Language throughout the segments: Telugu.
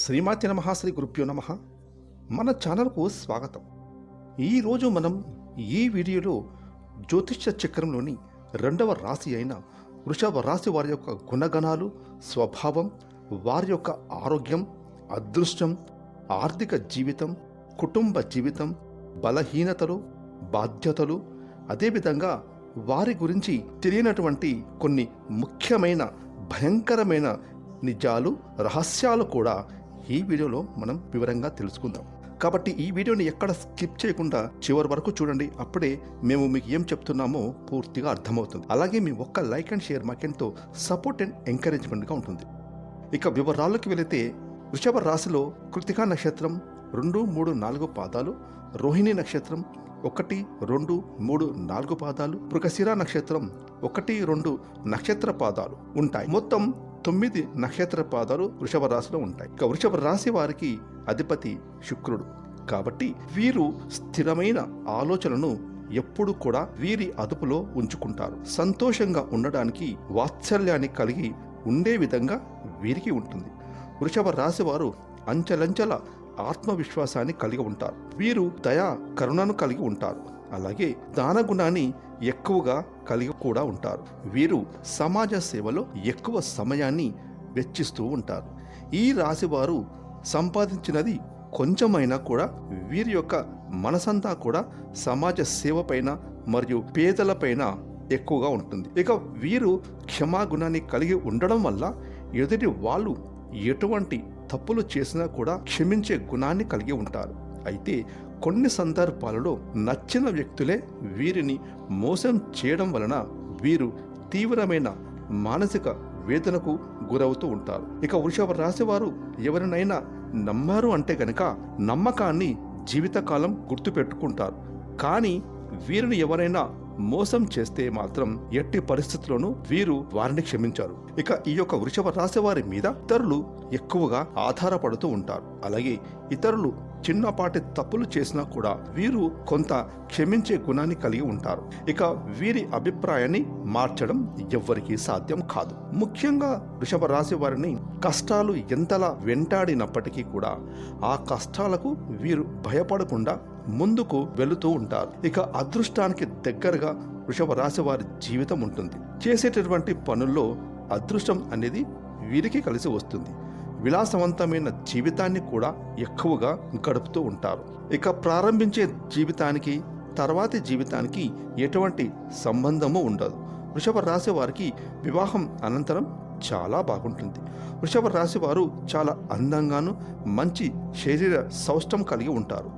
శ్రీమాతి నమ శ్రీ గురుభ్యో నమ. మన ఛానల్కు స్వాగతం. ఈరోజు మనం ఈ వీడియోలో జ్యోతిష్య చక్రంలోని రెండవ రాశి అయిన వృషభ రాశి వారి యొక్క గుణగణాలు స్వభావం వారి యొక్క ఆరోగ్యం అదృష్టం ఆర్థిక జీవితం కుటుంబ జీవితం బలహీనతలు బాధ్యతలు అదేవిధంగా వారి గురించి తెలియనటువంటి కొన్ని ముఖ్యమైన భయంకరమైన నిజాలు రహస్యాలు కూడా ఈ వీడియోలో మనం వివరంగా తెలుసుకుందాం. కాబట్టి ఈ వీడియోని ఎక్కడ స్కిప్ చేయకుండా చివరి వరకు చూడండి. అప్పుడే మేము మీకు ఏం చెప్తున్నామో పూర్తిగా అర్థమవుతుంది. అలాగే మీ ఒక్క లైక్ అండ్ షేర్ మాకెంతో సపోర్ట్ అండ్ ఎంకరేజ్మెంట్గా ఉంటుంది. ఇక వివరాల్లోకి వెళితే వృషభ రాశిలో కృతికా నక్షత్రం రెండు మూడు నాలుగు పాదాలు రోహిణి నక్షత్రం ఒకటి రెండు మూడు నాలుగు పాదాలు మృగశిర నక్షత్రం ఒకటి రెండు నక్షత్ర పాదాలు ఉంటాయి. మొత్తం తొమ్మిది నక్షత్ర పాదాలు వృషభ రాశిలో ఉంటాయి. ఇక వృషభ రాశి వారికి అధిపతి శుక్రుడు. కాబట్టి వీరు స్థిరమైన ఆలోచనను ఎప్పుడు కూడా వీరి అదుపులో ఉంచుకుంటారు. సంతోషంగా ఉండడానికి వాత్సల్యాన్ని కలిగి ఉండే విధంగా వీరికి ఉంటుంది. వృషభ రాశి వారు అంచెలంచెల ఆత్మవిశ్వాసాన్ని కలిగి ఉంటారు. వీరు దయా కరుణను కలిగి ఉంటారు. అలాగే దాన గుణాన్ని ఎక్కువగా కలిగి కూడా ఉంటారు. వీరు సమాజ సేవలో ఎక్కువ సమయాన్ని వెచ్చిస్తూ ఉంటారు. ఈ రాశి వారు సంపాదించినది కొంచెమైనా కూడా వీరి యొక్క మనసంతా కూడా సమాజ సేవ పైన మరియు పేదలపైన ఎక్కువగా ఉంటుంది. ఇక వీరు క్షమాగుణాన్ని కలిగి ఉండడం వల్ల ఎదుటి వాళ్ళు ఎటువంటి తప్పులు చేసినా కూడా క్షమించే గుణాన్ని కలిగి ఉంటారు. అయితే కొన్ని సందర్భాలలో నచ్చిన వ్యక్తులే వీరిని మోసం చేయడం వలన వీరు తీవ్రమైన మానసిక వేదనకు గురవుతూ ఉంటారు. ఇక వృషభ రాశివారు ఎవరినైనా నమ్మారు అంటే గనక నమ్మకాన్ని జీవితకాలం గుర్తుపెట్టుకుంటారు. కానీ వీరిని ఎవరైనా మోసం చేస్తే మాత్రం ఎట్టి పరిస్థితుల్లోనూ వీరు వారిని క్షమించారు. ఇక ఈ యొక్క వృషభ రాశి వారి మీద ఇతరులు ఎక్కువగా ఆధారపడుతూ ఉంటారు. అలాగే ఇతరులు చిన్నపాటి తప్పులు చేసినా కూడా వీరు కొంత క్షమించే గుణాన్ని కలిగి ఉంటారు. ఇక వీరి అభిప్రాయాన్ని మార్చడం ఎవ్వరికీ సాధ్యం కాదు. ముఖ్యంగా వృషభ రాశి వారిని కష్టాలు ఎంతలా వెంటాడినప్పటికీ కూడా ఆ కష్టాలకు వీరు భయపడకుండా ముందుకు వెళుతూ ఉంటారు. ఇక అదృష్టానికి దగ్గరగా వృషభ రాశి వారి జీవితం ఉంటుంది. చేసేటటువంటి పనుల్లో అదృష్టం అనేది వీరికి కలిసి వస్తుంది. విలాసవంతమైన జీవితాన్ని కూడా ఎక్కువగా గడుపుతూ ఉంటారు. ఇక ప్రారంభించే జీవితానికి తర్వాతి జీవితానికి ఎటువంటి సంబంధము ఉండదు. వృషభ రాశి వారికి వివాహం అనంతరం చాలా బాగుంటుంది. వృషభ రాశి వారు చాలా అందంగాను మంచి శరీర సౌష్టం కలిగి ఉంటారు.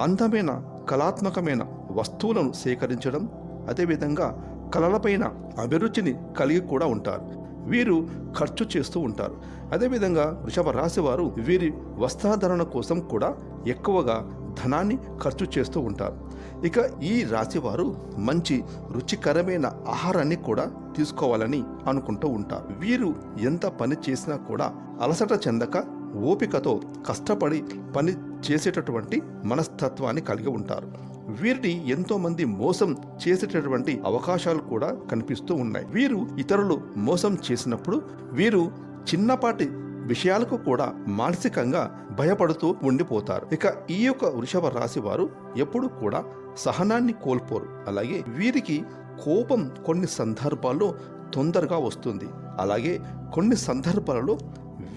అందమైన కళాత్మకమైన వస్తువులను సేకరించడం అదేవిధంగా కళలపైన అభిరుచిని కలిగి కూడా ఉంటారు. వీరు ఖర్చు చేస్తూ ఉంటారు. అదేవిధంగా వృషభ రాశి వారు వీరి వస్త్రాధరణ కోసం కూడా ఎక్కువగా ధనాన్ని ఖర్చు చేస్తూ ఉంటారు. ఇక ఈ రాశివారు మంచి రుచికరమైన ఆహారాన్ని కూడా తీసుకోవాలని అనుకుంటూ ఉంటారు. వీరు ఎంత పని చేసినా కూడా అలసట చెందక ఓపికతో కష్టపడి పని చేసేటటువంటి మనస్తత్వాన్ని కలిగి ఉంటారు. వీరిని ఎంతో మంది మోసం చేసేటటువంటి అవకాశాలు కూడా కనిపిస్తూ ఉన్నాయి. వీరు ఇతరులు మోసం చేసినప్పుడు వీరు చిన్నపాటి విషయాలకు కూడా మానసికంగా భయపడుతూ ఉండిపోతారు. ఇక ఈ యొక్క వృషభ రాశి వారు ఎప్పుడు కూడా సహనాన్ని కోల్పోరు. అలాగే వీరికి కోపం కొన్ని సందర్భాల్లో తొందరగా వస్తుంది. అలాగే కొన్ని సందర్భాలలో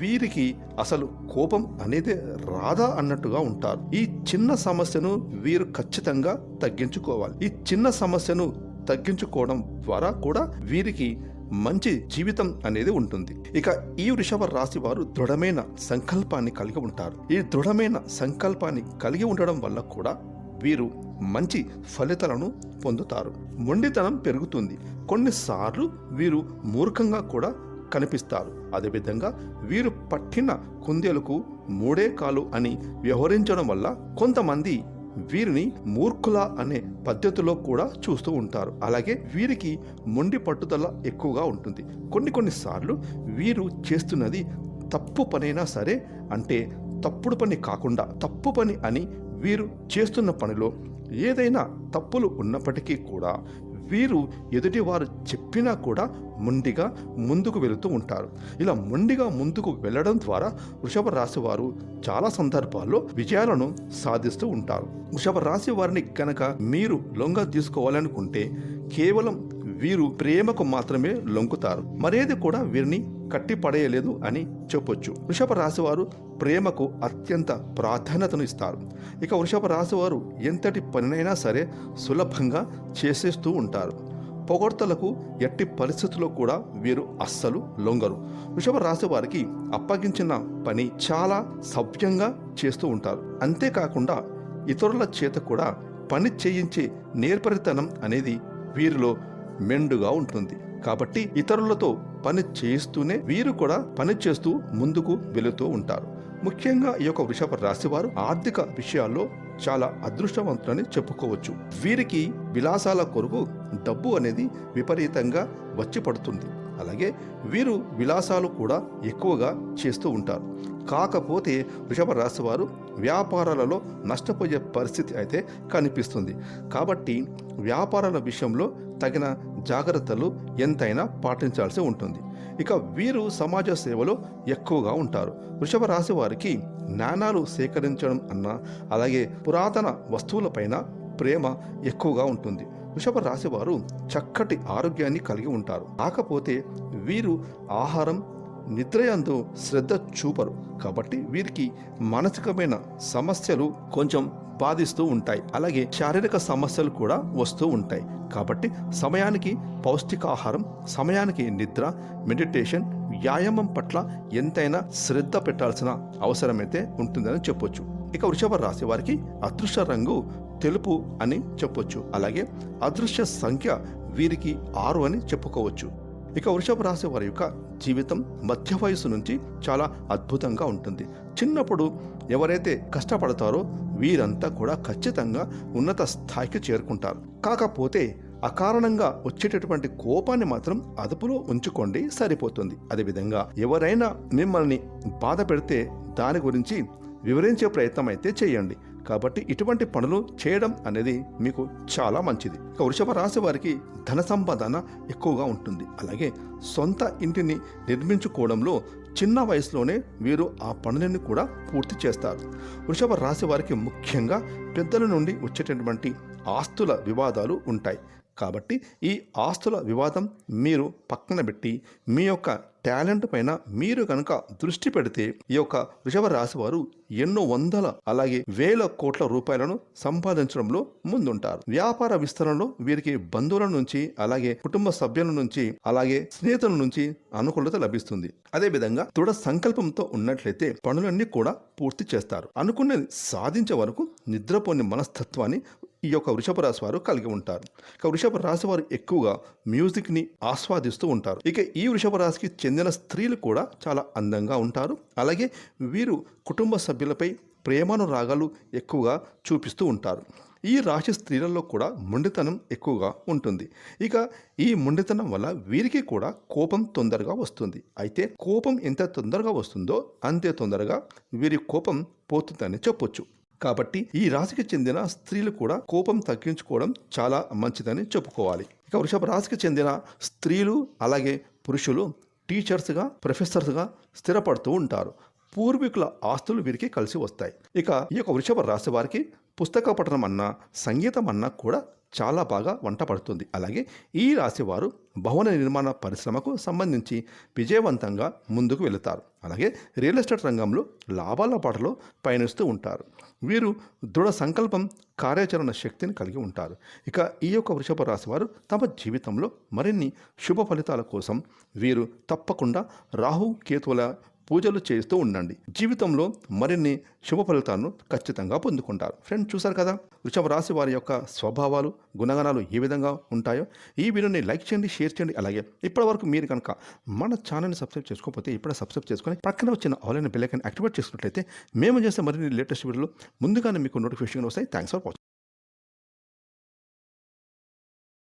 వీరికి అసలు కోపం అనేది రాదా అన్నట్టుగా ఉంటారు. ఈ చిన్న సమస్యను వీరు ఖచ్చితంగా తగ్గించుకోవాలి. ఈ చిన్న సమస్యను తగ్గించుకోవడం ద్వారా కూడా వీరికి మంచి జీవితం అనేది ఉంటుంది. ఇక ఈ వృషభ రాశి వారు దృఢమైన సంకల్పాన్ని కలిగి ఉంటారు. ఈ దృఢమైన సంకల్పాన్ని కలిగి ఉండడం వల్ల కూడా వీరు మంచి ఫలితాలను పొందుతారు. మొండితనం పెరుగుతుంది. కొన్నిసార్లు వీరు మూర్ఖంగా కూడా కనిపిస్తారు. అదేవిధంగా వీరు పట్టిన కుందేలకు మూడే కాలు అని వ్యవహరించడం వల్ల కొంతమంది వీరిని మూర్ఖుల అనే పద్ధతిలో కూడా చూస్తూ ఉంటారు. అలాగే వీరికి మొండి పట్టుదల ఎక్కువగా ఉంటుంది. కొన్ని కొన్నిసార్లు వీరు చేస్తున్నది తప్పు పనైనా సరే అంటే తప్పుడు పని కాకుండా తప్పు పని అని వీరు చేస్తున్న పనిలో ఏదైనా తప్పులు ఉన్నప్పటికీ కూడా వీరు ఎదుటి వారు చెప్పినా కూడా మొండిగా ముందుకు వెళుతూ ఉంటారు. ఇలా మొండిగా ముందుకు వెళ్ళడం ద్వారా వృషభ రాశి వారు చాలా సందర్భాల్లో విజయాలను సాధిస్తూ ఉంటారు. వృషభ రాశి వారిని కనుక మీరు లొంగ తీసుకోవాలనుకుంటే కేవలం వీరు ప్రేమకు మాత్రమే లొంగుతారు. మరేది కూడా వీరిని కట్టి పడేయలేదు అని చెప్పొచ్చు. వృషభ రాశివారు ప్రేమకు అత్యంత ప్రాధాన్యతను ఇస్తారు. ఇక వృషభ రాశివారు ఎంతటి పనినైనా సరే సులభంగా చేసేస్తూ ఉంటారు. పొగడ్తలకు ఎట్టి పరిస్థితుల్లో కూడా వీరు అస్సలు లొంగరు. వృషభ రాశి వారికి అప్పగించిన పని చాలా సవ్యంగా చేస్తూ ఉంటారు. అంతేకాకుండా ఇతరుల చేత కూడా పని చేయించే నేర్పరితనం అనేది వీరిలో మెండుగా ఉంటుంది. కాబట్టి ఇతరులతో పని చేస్తూనే వీరు కూడా పని చేస్తూ ముందుకు వెళుతూ ఉంటారు. ముఖ్యంగా ఈ యొక్క వృషభ రాశి వారు ఆర్థిక విషయాల్లో చాలా అదృష్టవంతులని చెప్పుకోవచ్చు. వీరికి విలాసాల కొరకు డబ్బు అనేది విపరీతంగా వచ్చి పడుతుంది. అలాగే వీరు విలాసాలు కూడా ఎక్కువగా చేస్తూ ఉంటారు. కాకపోతే వృషభ రాశి వారు వ్యాపారాలలో నష్టపోయే పరిస్థితి అయితే కనిపిస్తుంది. కాబట్టి వ్యాపారాల విషయంలో తగిన జాగ్రత్తలు ఎంతైనా పాటించాల్సి ఉంటుంది. ఇక వీరు సమాజ సేవలో ఎక్కువగా ఉంటారు. వృషభ రాశి వారికి నాణాలు సేకరించడం అన్న అలాగే పురాతన వస్తువులపైన ప్రేమ ఎక్కువగా ఉంటుంది. వృషభ రాశి వారు చక్కటి ఆరోగ్యాన్ని కలిగి ఉంటారు. కాకపోతే వీరు ఆహారం నిద్రయందు శ్రద్ధ చూపరు. కాబట్టి వీరికి మానసికమైన సమస్యలు కొంచెం బాధిస్తూ ఉంటాయి. అలాగే శారీరక సమస్యలు కూడా వస్తూ ఉంటాయి. కాబట్టి సమయానికి పౌష్టికాహారం సమయానికి నిద్ర మెడిటేషన్ వ్యాయామం పట్ల ఎంతైనా శ్రద్ధ పెట్టాల్సిన అవసరమైతే ఉంటుందని చెప్పొచ్చు. ఇక వృషభ రాశి వారికి అదృశ్య రంగు తెలుపు అని చెప్పొచ్చు. అలాగే అదృశ్య సంఖ్య వీరికి ఆరు అని చెప్పుకోవచ్చు. ఇక వృషభ రాశి వారి యొక్క జీవితం మధ్య వయసు నుంచి చాలా అద్భుతంగా ఉంటుంది. చిన్నప్పుడు ఎవరైతే కష్టపడతారో వీరంతా కూడా ఖచ్చితంగా ఉన్నత స్థాయికి చేరుకుంటారు. కాకపోతే అకారణంగా వచ్చేటటువంటి కోపాన్ని మాత్రం అదుపులో ఉంచుకోండి సరిపోతుంది. అదేవిధంగా ఎవరైనా మిమ్మల్ని బాధ పెడితే దాని గురించి వివరించే ప్రయత్నం అయితే చేయండి. కాబట్టి ఇటువంటి పనులు చేయడం అనేది మీకు చాలా మంచిది. ఇక వృషభ రాశి వారికి ధన సంపాదన ఎక్కువగా ఉంటుంది. అలాగే సొంత ఇంటిని నిర్మించుకోవడంలో చిన్న వయసులోనే వీరు ఆ పనులన్నీ కూడా పూర్తి చేస్తారు. వృషభ రాశి వారికి ముఖ్యంగా పెద్దల నుండి వచ్చేటటువంటి ఆస్తుల వివాదాలు ఉంటాయి. కాబట్టి ఈ ఆస్తుల వివాదం మీరు పక్కన పెట్టి మీ యొక్క టాలెంట్ పైన మీరు కనుక దృష్టి పెడితే ఈ యొక్క వృషభ రాశి వారు ఎన్నో వందల అలాగే వేల కోట్ల రూపాయలను సంపాదించడంలో ముందుంటారు. వ్యాపార విస్తరణలో వీరికి బంధువుల నుంచి అలాగే కుటుంబ సభ్యుల నుంచి అలాగే స్నేహితుల నుంచి అనుకూలత లభిస్తుంది. అదేవిధంగా దృఢ సంకల్పంతో ఉన్నట్లయితే పనులన్నీ కూడా పూర్తి చేస్తారు. అనుకున్నది సాధించే వరకు నిద్రపోని మనస్తత్వాన్ని ఈ యొక్క వృషభ రాశి వారు కలిగి ఉంటారు. ఇక వృషభ రాశి వారు ఎక్కువగా మ్యూజిక్ని ఆస్వాదిస్తూ ఉంటారు. ఇక ఈ వృషభ రాశికి చెందిన స్త్రీలు కూడా చాలా అందంగా ఉంటారు. అలాగే వీరు కుటుంబ సభ్యులపై ప్రేమానురాగాలు ఎక్కువగా చూపిస్తూ ఉంటారు. ఈ రాశి స్త్రీలలో కూడా మొండితనం ఎక్కువగా ఉంటుంది. ఇక ఈ మొండితనం వల్ల వీరికి కూడా కోపం తొందరగా వస్తుంది. అయితే కోపం ఎంత తొందరగా వస్తుందో అంతే తొందరగా వీరి కోపం పోతుందని చెప్పొచ్చు. కాబట్టి ఈ రాశికి చెందిన స్త్రీలు కూడా కోపం తగ్గించుకోవడం చాలా మంచిదని చెప్పుకోవాలి. ఇక వృషభ రాశికి చెందిన స్త్రీలు అలాగే పురుషులు టీచర్స్గా ప్రొఫెసర్స్గా స్థిరపడుతూ ఉంటారు. పూర్వీకుల ఆస్తులు వీరికి కలిసి వస్తాయి. ఇక ఈ యొక్క వృషభ రాశి వారికి పుస్తక పఠనం అన్నా సంగీతం అన్నా కూడా చాలా బాగా వంట పడుతుంది. అలాగే ఈ రాశివారు భవన నిర్మాణ పరిశ్రమకు సంబంధించి విజయవంతంగా ముందుకు వెళుతారు. అలాగే రియల్ ఎస్టేట్ రంగంలో లాభాల పాటలో పయనిస్తూ ఉంటారు. వీరు దృఢ సంకల్పం కార్యాచరణ శక్తిని కలిగి ఉంటారు. ఇక ఈ యొక్క వృషభ రాశి వారు తమ జీవితంలో మరిన్ని శుభ ఫలితాల కోసం వీరు తప్పకుండా రాహు కేతువుల పూజలు చేస్తూ ఉండండి. జీవితంలో మరిన్ని శుభ ఫలితాలను ఖచ్చితంగా పొందుకుంటారు. ఫ్రెండ్ చూసారు కదా? వృషభ రాశి వారి యొక్క స్వభావాలు గుణగణాలు ఏ విధంగా ఉంటాయో? ఈ వీడియోని లైక్ చేయండి షేర్ చేయండి. అలాగే ఇప్పటివరకు మీరు కనుక మన ఛానల్ని సబ్స్క్రైబ్ చేసుకోకపోతే ఇప్పుడే సబ్స్క్రైబ్ చేసుకొని పక్కన వచ్చిన ఆన్లైన్ బెల్లైకన్ యాక్టివేట్ చేసుకున్నట్లయితే మేము చేసే మరిన్ని లేటెస్ట్ వీడియోలు ముందుగానే మీకు నోటిఫికేషన్ వస్తాయి. Thanks for watching